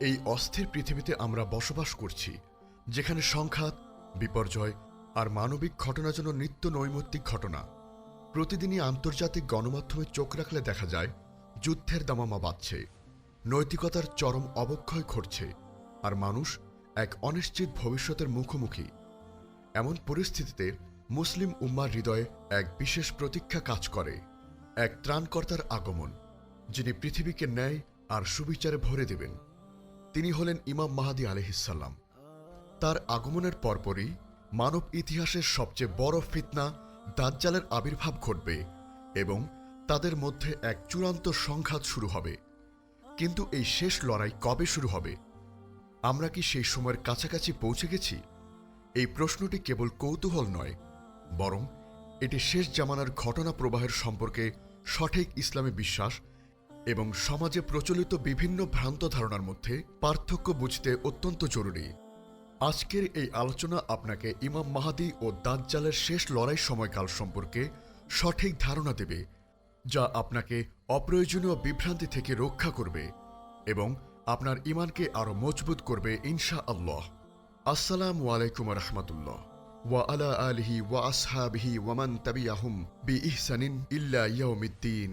এই অস্থির পৃথিবীতে আমরা বসবাস করছি, যেখানে সংঘাত, বিপর্যয় আর মানবিক ঘটনা যেন নিত্য নৈমিত্তিক ঘটনা। প্রতিদিনই আন্তর্জাতিক গণমাধ্যমে চোখ রাখলে দেখা যায়, যুদ্ধের দামামা বাড়ছে নৈতিকতার চরম অবক্ষয় ঘটছে আর মানুষ এক অনিশ্চিত ভবিষ্যতের মুখোমুখি। এমন পরিস্থিতিতে মুসলিম উম্মার হৃদয়ে এক বিশেষ প্রতীক্ষা কাজ করে, এক ত্রাণকর্তার আগমন, যিনি পৃথিবীকে ন্যায় আর সুবিচারে ভরে দেবেন। তিনি হলেন ইমাম মাহাদি আলহিসাল্লাম তার আগমনের পরপরই মানব ইতিহাসের সবচেয়ে বড় ফিতনা দাজ্জালের আবির্ভাব ঘটবে এবং তাদের মধ্যে এক চূড়ান্ত সংঘাত শুরু হবে। কিন্তু এই শেষ লড়াই কবে শুরু হবে? আমরা কি সেই সময়ের কাছাকাছি পৌঁছে গেছি? এই প্রশ্নটি কেবল কৌতূহল নয়, বরং এটি শেষ জামানার ঘটনা প্রবাহের সম্পর্কে সঠিক ইসলামী বিশ্বাস এবং সমাজে প্রচলিত বিভিন্ন ভ্রান্ত ধারণার মধ্যে পার্থক্য বুঝতে অত্যন্ত জরুরি। আজকের এই আলোচনা আপনাকে ইমাম মাহাদি ও দাজ্জালের শেষ লড়াই সময়কাল সম্পর্কে সঠিক ধারণা দেবে, যা আপনাকে অপ্রয়োজনীয় বিভ্রান্তি থেকে রক্ষা করবে এবং আপনার ইমানকে আরও মজবুত করবে ইনশা আল্লাহ আসসালামু আলাইকুম রহমতুল্লাহ। ওয়া আলা আলিহি ওয়া আসহাবিহি ওয়ামান তাবিয়াহুম বি ইহসানিন ইল্লা ইয়াউমিদ্দিন।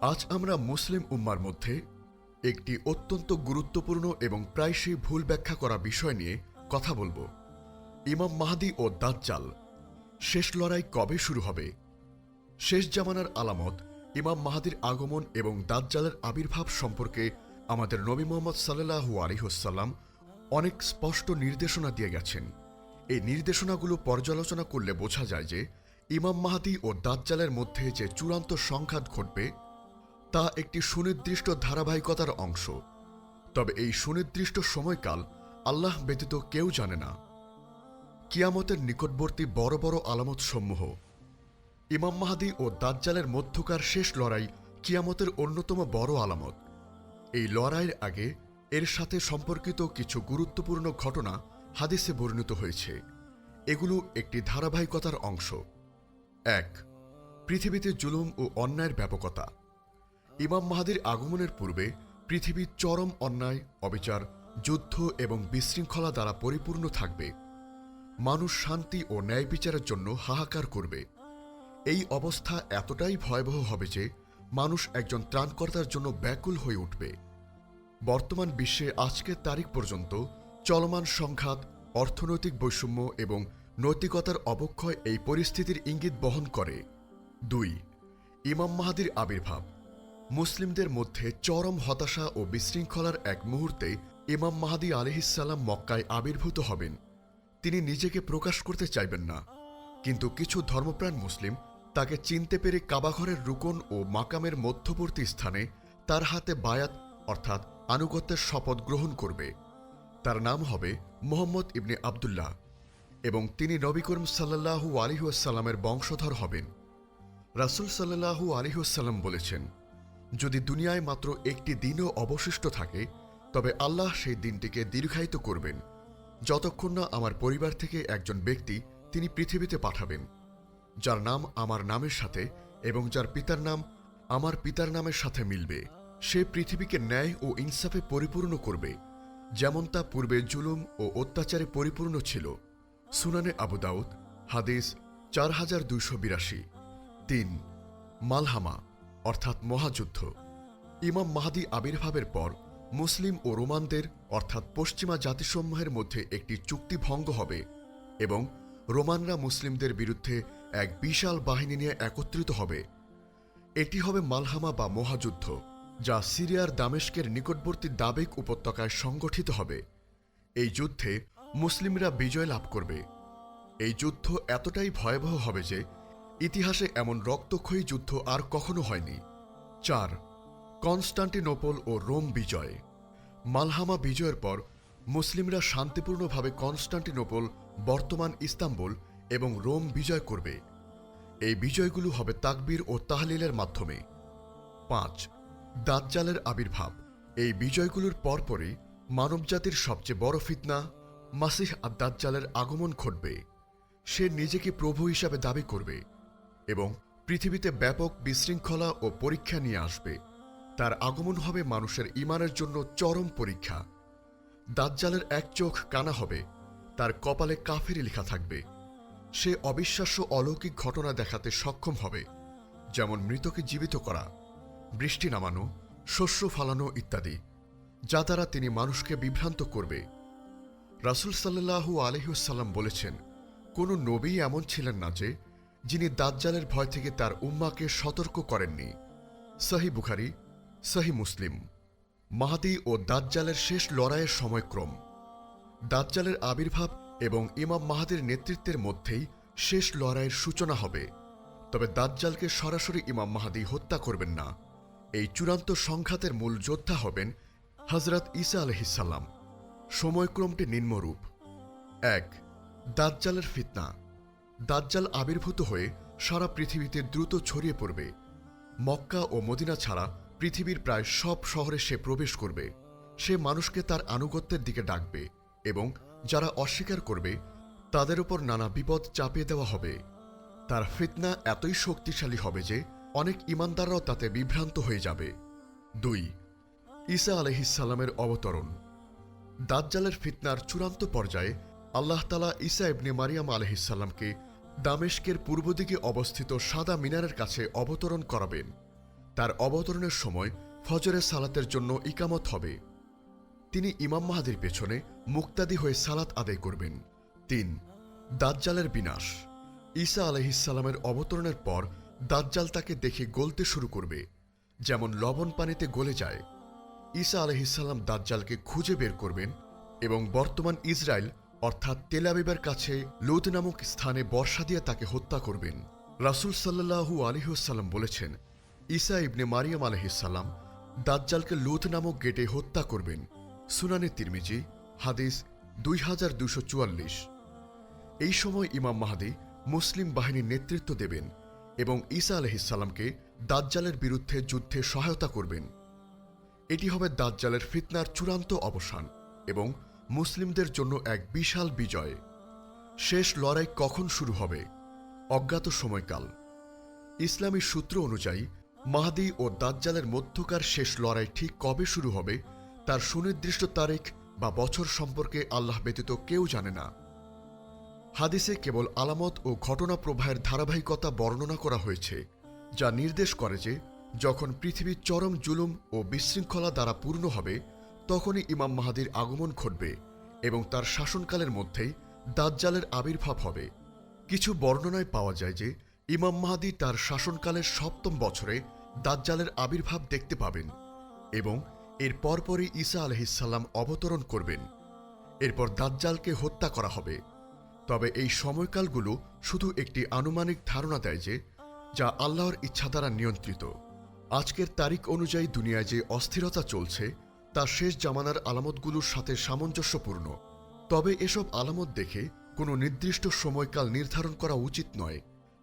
আজ আমরা মুসলিম উম্মার মধ্যে একটি অত্যন্ত গুরুত্বপূর্ণ এবং প্রায়শই ভুল ব্যাখ্যা করা বিষয় নিয়ে কথা বলব। ইমাম মাহাদি ও দাজ্জাল, শেষ লড়াই কবে শুরু হবে? শেষ জামানার আলামত, ইমাম মাহাদির আগমন এবং দাজ্জালের আবির্ভাব সম্পর্কে আমাদের নবী মোহাম্মদ সাল্লাহু আলিহসাল্লাম অনেক স্পষ্ট নির্দেশনা দিয়ে গেছেন। এই নির্দেশনাগুলো পর্যালোচনা করলে বোঝা যায় যে, ইমাম মাহাদি ও দাজ্জালের মধ্যে যে চূড়ান্ত সংঘাত ঘটবে তা একটি সুনির্দিষ্ট ধারাবাহিকতার অংশ। তবে এই সুনির্দিষ্ট সময়কাল আল্লাহ ব্যতীত কেউ জানে না। কিয়ামতের নিকটবর্তী বড় বড় আলামত সমূহ ইমাম মাহাদি ও দাজ্জালের মধ্যকার শেষ লড়াই কিয়ামতের অন্যতম বড় আলামত। এই লড়াইয়ের আগে এর সাথে সম্পর্কিত কিছু গুরুত্বপূর্ণ ঘটনা হাদিসে বর্ণিত হয়েছে। এগুলো একটি ধারাবাহিকতার অংশ। এক, পৃথিবীতে জুলুম ও অন্যায়ের ব্যাপকতা। ইমাম মাহাদির আগমনের পূর্বে পৃথিবী চরম অন্যায়, অবিচার, যুদ্ধ এবং বিশৃঙ্খলা দ্বারা পরিপূর্ণ থাকবে। মানুষ শান্তি ও ন্যায় বিচারের জন্য হাহাকার করবে। এই অবস্থা এতটাই ভয়াবহ হবে যে মানুষ একজন ত্রাণকর্তার জন্য ব্যাকুল হয়ে উঠবে। বর্তমান বিশ্বে আজকের তারিখ পর্যন্ত চলমান সংঘাত, অর্থনৈতিক বৈষম্য এবং নৈতিকতার অবক্ষয় এই পরিস্থিতির ইঙ্গিত বহন করে। দুই, ইমাম মাহাদির আবির্ভাব। মুসলিমদের মধ্যে চরম হতাশা ও বিশৃঙ্খলার এক মুহূর্তে ইমাম মাহাদি আলিহিসাল্লাম মক্কায় আবির্ভূত হবেন। তিনি নিজেকে প্রকাশ করতে চাইবেন না। কিন্তু কিছু ধর্মপ্রাণ মুসলিম তাকে চিনতে পেরে কাবাঘরের রুকন ও মাকামের মধ্যবর্তী স্থানে তার হাতে বায়াত, অর্থাৎ আনুগত্যের শপথ গ্রহণ করবে। তার নাম হবে মোহাম্মদ ইবনে আবদুল্লাহ এবং তিনি নবী করিম সাল্লাহু আলিহাসাল্লামের বংশধর হবেন। রাসুল সাল্লাহু আলিহাসাল্লাম বলেছেন যদি দুনিয়ায় মাত্র একটি দিনও অবশিষ্ট থাকে, তবে আল্লাহ সেই দিনটিকে দীর্ঘায়িত করবেন। যতক্ষণ না আমার পরিবার থেকে একজন ব্যক্তি তিনি পৃথিবীতে পাঠাবেন, যার নাম আমার নামের সাথে এবং যার পিতার নাম আমার পিতার নামের সাথে মিলবে। সে পৃথিবীকে ন্যায় ও ইনসাফে পরিপূর্ণ করবে, যেমন তা পূর্বে জুলুম ও অত্যাচারে পরিপূর্ণ ছিল। সুনানে আবু দাউদ, হাদিস চার হাজার দুইশো বিরাশি। তিন, মালহামা। অর্থাৎ মহাযুদ্ধ। ইমাম মাহাদি আবির্ভাবের পর মুসলিম ও রোমানদের, অর্থাৎ পশ্চিমা জাতিসমূহের মধ্যে একটি চুক্তি ভঙ্গ হবে এবং রোমানরা মুসলিমদের বিরুদ্ধে এক বিশাল বাহিনী নিয়ে একত্রিত হবে। এটি হবে মালহামা বা মহাযুদ্ধ, যা সিরিয়ার দামেস্কের নিকটবর্তী দাবেক উপত্যকায় সংগঠিত হবে। এই যুদ্ধে মুসলিমরা বিজয় লাভ করবে। এই যুদ্ধ এতটাই ভয়াবহ হবে যে ইতিহাসে এমন রক্তক্ষয়ী যুদ্ধ আর কখনো হয়নি। চার, কনস্টান্টিনোপল ও রোম বিজয়। মালহামা বিজয়ের পর মুসলিমরা শান্তিপূর্ণভাবে কনস্টান্টিনোপল, বর্তমান ইস্তাম্বুল এবং রোম বিজয় করবে। এই বিজয়গুলো হবে তাকবীর ও তাহলিলের মাধ্যমে। পাঁচ, দাজ্জালের আবির্ভাব। এই বিজয়গুলোর পরপরই মানবজাতির সবচেয়ে বড় ফিতনা, মাসিহ আর আগমন ঘটবে। সে নিজেকে প্রভু হিসাবে দাবি করবে। এবং পৃথিবীতে ব্যাপক বিশৃঙ্খলা ও পরীক্ষা নিয়ে আসবে। তার আগমন হবে মানুষের ইমানের জন্য চরম পরীক্ষা। দাজ্জালের এক চোখ কানা হবে, তার কপালে কাফেরি লেখা থাকবে। সে অবিশ্বাস্য অলৌকিক ঘটনা দেখাতে সক্ষম হবে, যেমন মৃতকে জীবিত করা, বৃষ্টি নামানো, শস্য ফালানো ইত্যাদি, যা দ্বারা তিনি মানুষকে বিভ্রান্ত করবে। রাসুল সাল্লাহু আলহিউসাল্লাম বলেছেন, কোনো নবী এমন ছিলেন না যে যিনি দাজ্জালের ভয় থেকে তার উম্মাকে সতর্ক করেননি। সহি বুখারি, সহি মুসলিম। মাহাদি ও দাজ্জালের শেষ লড়াইয়ের সময়ক্রম। দাজ্জালের আবির্ভাব এবং ইমাম মাহাদির নেতৃত্বের মধ্যেই শেষ লড়াইয়ের সূচনা হবে। তবে দাজ্জালকে সরাসরি ইমাম মাহাদি হত্যা করবেন না। এই চূড়ান্ত সংঘাতের মূল যোদ্ধা হবেন হজরত ঈসা আলহিসাল্লাম সময়ক্রমটি নিম্নরূপ। এক, দাজ্জালের ফিতনা। দাজ্জাল আবির্ভূত হয়ে সারা পৃথিবীতে দ্রুত ছড়িয়ে পড়বে। মক্কা ও মদিনা ছাড়া পৃথিবীর প্রায় সব শহরে সে প্রবেশ করবে। সে মানুষকে তার আনুগত্যের দিকে ডাকবে এবং যারা অস্বীকার করবে, তাদের উপর নানা বিপদ চাপিয়ে দেওয়া হবে। তার ফিতনা এতই শক্তিশালী হবে যে অনেক ইমানদাররাও তাতে বিভ্রান্ত হয়ে যাবে। দুই, ঈসা আলহিসাল্লামের অবতরণ। দাজ্জালের ফিতনার চূড়ান্ত পর্যায়ে আল্লাহ তালা ঈসা ইবনে মারিয়াম আলহিসাল্লামকে দামেশকের পূর্ব দিকে অবস্থিত সাদা মিনারের কাছে অবতরণ করাবেন। তার অবতরণের সময় ফজরের সালাতের জন্য ইকামত হবে। তিনি ইমাম মাহাদির পেছনে মুক্তাদি হয়ে সালাত আদায় করবেন। তিন, দাজ্জালের বিনাশ। ঈসা আলহিসাল্লামের অবতরণের পর দাজ্জাল তাকে দেখে গলতে শুরু করবে, যেমন লবণ পানিতে গলে যায়। ঈসা আলহিসাল্লাম দাজ্জালকে খুঁজে বের করবেন এবং বর্তমান ইসরায়েল অর্থাৎ তেলাবিবার কাছে লুদ নামক স্থানে বর্ষা দিয়ে তাকে হত্যা করবেন। রাসুল সাল্লাহু আলিহাল্লাম বলেছেন, ঈসা ইবনে মারিয়াম আলহিসাল্লাম দাজ্জালকে লুদ নামক গেটে হত্যা করবেন। সুনানে তিরমিজি, হাদিস দুই এই সময় ইমাম মাহাদি মুসলিম বাহিনীর নেতৃত্ব দেবেন এবং ঈসা আলহিসাল্লামকে দাজ্জালের বিরুদ্ধে যুদ্ধে সহায়তা করবেন। এটি হবে দাজ্জালের ফিতনার চূড়ান্ত অবসান এবং মুসলিমদের জন্য এক বিশাল বিজয়। শেষ লড়াই কখন শুরু হবে? অজ্ঞাত সময়কাল। ইসলামী সূত্র অনুযায়ী, মাহাদি ও দাজ্জালের মধ্যকার শেষ লড়াই ঠিক কবে শুরু হবে, তার সুনির্দিষ্ট তারিখ বা বছর সম্পর্কে আল্লাহ ব্যতীত কেউ জানে না। হাদিসে কেবল আলামত ও ঘটনা প্রবাহের ধারাবাহিকতা বর্ণনা করা হয়েছে, যা নির্দেশ করে যে, যখন পৃথিবী চরম জুলুম ও বিশৃঙ্খলা দ্বারা পূর্ণ হবে তখনই ইমাম মাহাদির আগমন ঘটবে এবং তার শাসনকালের মধ্যেই দাজ্জালের আবির্ভাব হবে। কিছু বর্ণনায় পাওয়া যায় যে, ইমাম মাহাদি তার শাসনকালের সপ্তম বছরে দাজ্জালের আবির্ভাব দেখতে পাবেন এবং এর পরপরই ঈসা আলহিসাল্লাম অবতরণ করবেন। এরপর দাজ্জালকে হত্যা করা হবে। তবে এই সময়কালগুলো শুধু একটি আনুমানিক ধারণা দেয় যে, যা আল্লাহর ইচ্ছা দ্বারা নিয়ন্ত্রিত। আজকের তারিখ অনুযায়ী দুনিয়ায় যে অস্থিরতা চলছে তা শেষ জামানার আলামতগুলোর সাথে সামঞ্জস্যপূর্ণ। তবে এসব আলামত দেখে কোনো নির্দিষ্ট সময়কাল নির্ধারণ করা উচিত নয়।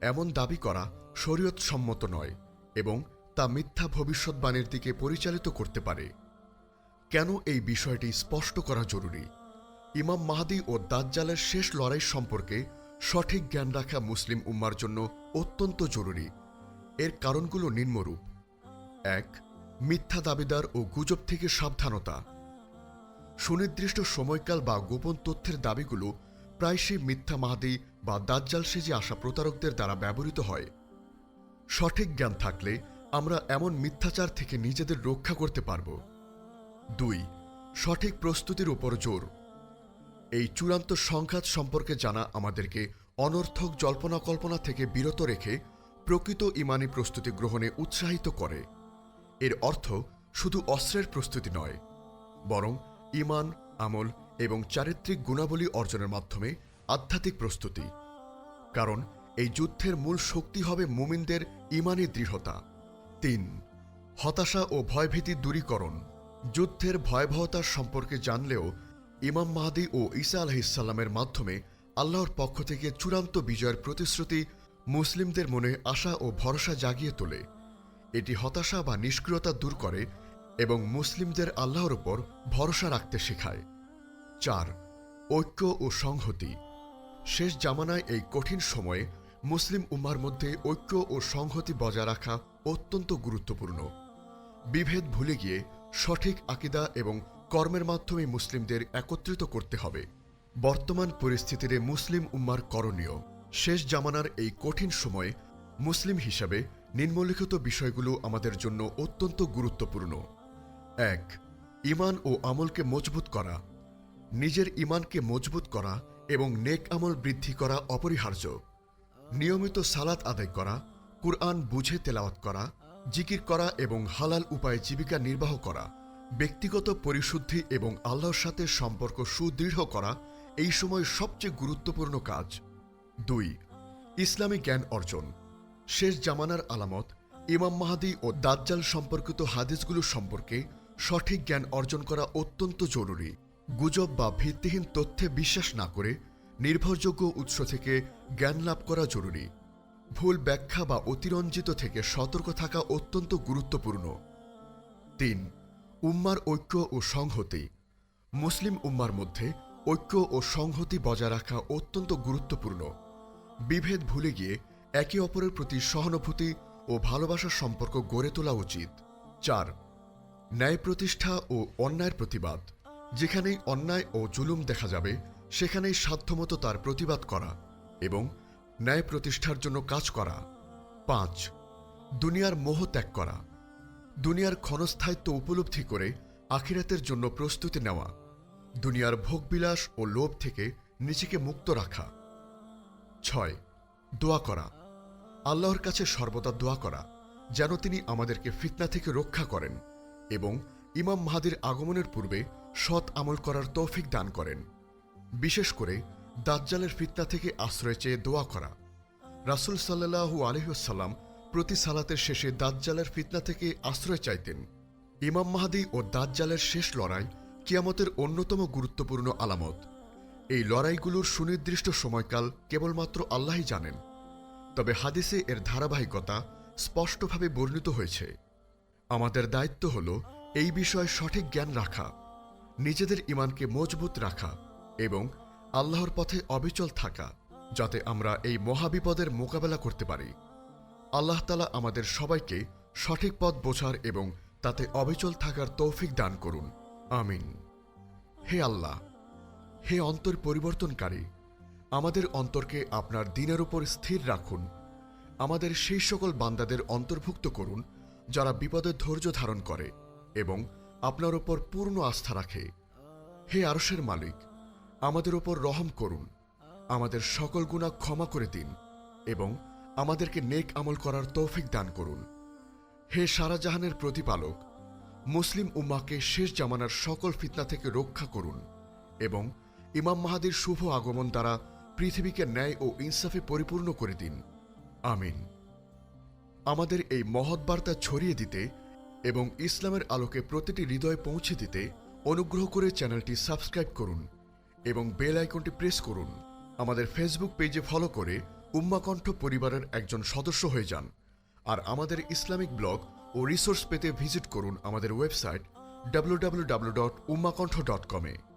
এমন দাবি করা শরীয়ত সম্মত নয় এবং তা মিথ্যা ভবিষ্যৎবাণীর দিকে পরিচালিত করতে পারে। কেন এই বিষয়টি স্পষ্ট করা জরুরি? ইমাম মাহাদি ও দাজ্জালের শেষ লড়াই সম্পর্কে সঠিক জ্ঞান রাখা মুসলিম উম্মার জন্য অত্যন্ত জরুরি। এর কারণগুলো নিম্নরূপ। এক মিথ্যা দাবিদার ও গুজব থেকে সাবধানতা। সুনির্দিষ্ট সময়কাল বা গোপন তথ্যের দাবিগুলো প্রায়শই মিথ্যা মাহাদি বা দাজ্জাল সেজে আসা প্রতারকদের দ্বারা ব্যবহৃত হয়। সঠিক জ্ঞান থাকলে আমরা এমন মিথ্যাচার থেকে নিজেদের রক্ষা করতে পারব। দুই, সঠিক প্রস্তুতির উপর জোর। এই চূড়ান্ত সংঘাত সম্পর্কে জানা আমাদেরকে অনর্থক জল্পনা কল্পনা থেকে বিরত রেখে প্রকৃত ইমানি প্রস্তুতি গ্রহণে উৎসাহিত করে। এর অর্থ শুধু অস্ত্রের প্রস্তুতি নয়, বরং ইমান আমল এবং চারিত্রিক গুণাবলী অর্জনের মাধ্যমে আধ্যাত্মিক প্রস্তুতি। কারণ এই যুদ্ধের মূল শক্তি হবে মুমিনদের ইমানি দৃঢ়তা। তিন, হতাশা ও ভয়ভীতি দূরীকরণ। যুদ্ধের ভয়াবহতার সম্পর্কে জানলেও ইমাম মাহাদি ও ঈসা আলহিসাল্লামের মাধ্যমে আল্লাহর পক্ষ থেকে চূড়ান্ত বিজয়ের প্রতিশ্রুতি মুসলিমদের মনে আশা ও ভরসা জাগিয়ে তোলে। এটি হতাশা বা নিষ্ক্রিয়তা দূর করে এবং মুসলিমদের আল্লাহর ওপর ভরসা রাখতে শেখায়। চার, ঐক্য ও সংহতি। শেষ জামানায় এই কঠিন সময়ে মুসলিম উম্মার মধ্যে ঐক্য ও সংহতি বজায় রাখা অত্যন্ত গুরুত্বপূর্ণ। বিভেদ ভুলে গিয়ে সঠিক আকিদা এবং কর্মের মাধ্যমে মুসলিমদের একত্রিত করতে হবে। বর্তমান পরিস্থিতিতে মুসলিম উম্মার করণীয়। শেষ জামানার এই কঠিন সময়ে মুসলিম হিসাবে নিম্নলিখিত বিষয়গুলো আমাদের জন্য অত্যন্ত গুরুত্বপূর্ণ। এক ইমান ও আমলকে মজবুত করা। নিজের ইমানকে মজবুত করা এবং নেক আমল বৃদ্ধি করা অপরিহার্য। নিয়মিত সালাত আদায় করা, কুরআন বুঝে তেলাওয়াত করা, জিকির করা এবং হালাল উপায়ে জীবিকা নির্বাহ করা, ব্যক্তিগত পরিশুদ্ধি এবং আল্লাহর সাথে সম্পর্ক সুদৃঢ় করা, এই সময় সবচেয়ে গুরুত্বপূর্ণ কাজ। দুই, ইসলামী জ্ঞান অর্জন। শেষ জামানার আলামত, ইমাম মাহাদি ও দাজ্জাল সম্পর্কিত হাদিসগুলো সম্পর্কে সঠিক জ্ঞান অর্জন করা অত্যন্ত জরুরি। গুজব বা ভিত্তিহীন তথ্যে বিশ্বাস না করে নির্ভরযোগ্য উৎস থেকে জ্ঞান লাভ করা জরুরি। ভুল ব্যাখ্যা বা অতিরঞ্জিত থেকে সতর্ক থাকা অত্যন্ত গুরুত্বপূর্ণ। তিন, উম্মার ঐক্য ও সংহতি। মুসলিম উম্মার মধ্যে ঐক্য ও সংহতি বজায় রাখা অত্যন্ত গুরুত্বপূর্ণ। বিভেদ ভুলে গিয়ে একে অপরের প্রতি সহানুভূতি ও ভালোবাসার সম্পর্ক গড়ে তোলা উচিত। চার, ন্যায় প্রতিষ্ঠা ও অন্যায়ের প্রতিবাদ। যেখানেই অন্যায় ও জুলুম দেখা যাবে, সেখানেই সাধ্যমতো তার প্রতিবাদ করা এবং ন্যায় প্রতিষ্ঠার জন্য কাজ করা। পাঁচ, দুনিয়ার মোহ ত্যাগ করা। দুনিয়ার ক্ষণস্থায়িত্ব উপলব্ধি করে আখিরাতের জন্য প্রস্তুতি নেওয়া। দুনিয়ার ভোগবিলাস ও লোভ থেকে নিজেকে মুক্ত রাখা। ছয়, দোয়া করা। আল্লাহর কাছে সর্বদা দোয়া করা, যেন তিনি আমাদেরকে ফিতনা থেকে রক্ষা করেন এবং ইমাম মাহাদির আগমনের পূর্বে সৎ আমল করার তৌফিক দান করেন। বিশেষ করে দাজ্জালের ফিতনা থেকে আশ্রয় চেয়ে দোয়া করা। রাসুল সাল্লাহু আলহ্লাম প্রতি সালাতের শেষে দাজ্জালের ফিতনা থেকে আশ্রয় চাইতেন। ইমাম মাহাদি ও দাজ্জালের শেষ লড়াই কিয়ামতের অন্যতম গুরুত্বপূর্ণ আলামত। এই লড়াইগুলোর সুনির্দিষ্ট সময়কাল কেবলমাত্র আল্লাহই জানেন। তবে হাদিসে এর ধারাবাহিকতা স্পষ্টভাবে বর্ণিত হয়েছে। আমাদের দায়িত্ব হল এই বিষয়ে সঠিক জ্ঞান রাখা, নিজেদের ইমানকে মজবুত রাখা এবং আল্লাহর পথে অবিচল থাকা যাতে আমরা এই মহাবিপদের মোকাবেলা করতে পারি। আল্লাহ তালা আমাদের সবাইকে সঠিক পথ বোঝার এবং তাতে অবিচল থাকার তৌফিক দান করুন। আমিন। হে আল্লাহ, হে অন্তর পরিবর্তনকারী আমাদের অন্তরকে আপনার দিনের উপর স্থির রাখুন। আমাদের সেই সকল বান্দাদের অন্তর্ভুক্ত করুন, যারা বিপদে ধৈর্য ধারণ করে এবং আপনার ওপর পূর্ণ আস্থা রাখে। হে আরশের মালিক, আমাদের ওপর রহম করুন। আমাদের সকল গুণা ক্ষমা করে দিন এবং আমাদেরকে নেক আমল করার তৌফিক দান করুন। হে সারাজাহানের প্রতিপালক, মুসলিম উম্মাকে শেষ জামানার সকল ফিতনা থেকে রক্ষা করুন এবং ইমাম মাহাদির শুভ আগমন দ্বারা পৃথিবীকে ন্যায় ও ইনসাফে পরিপূর্ণ করে দিন। আমিন। আমাদের এই মহৎ বার্তা ছড়িয়ে দিতে এবং ইসলামের আলোকে প্রতিটি হৃদয়ে পৌঁছে দিতে অনুগ্রহ করে চ্যানেলটি সাবস্ক্রাইব করুন এবং বেল আইকনটি প্রেস করুন। আমাদের ফেসবুক পেজে ফলো করে উম্মাকণ্ঠ পরিবারের একজন সদস্য হয়ে যান আর আমাদের ইসলামিক ব্লগ ও রিসোর্স পেতে ভিজিট করুন আমাদের website W W W dot Ummakantha dot এ।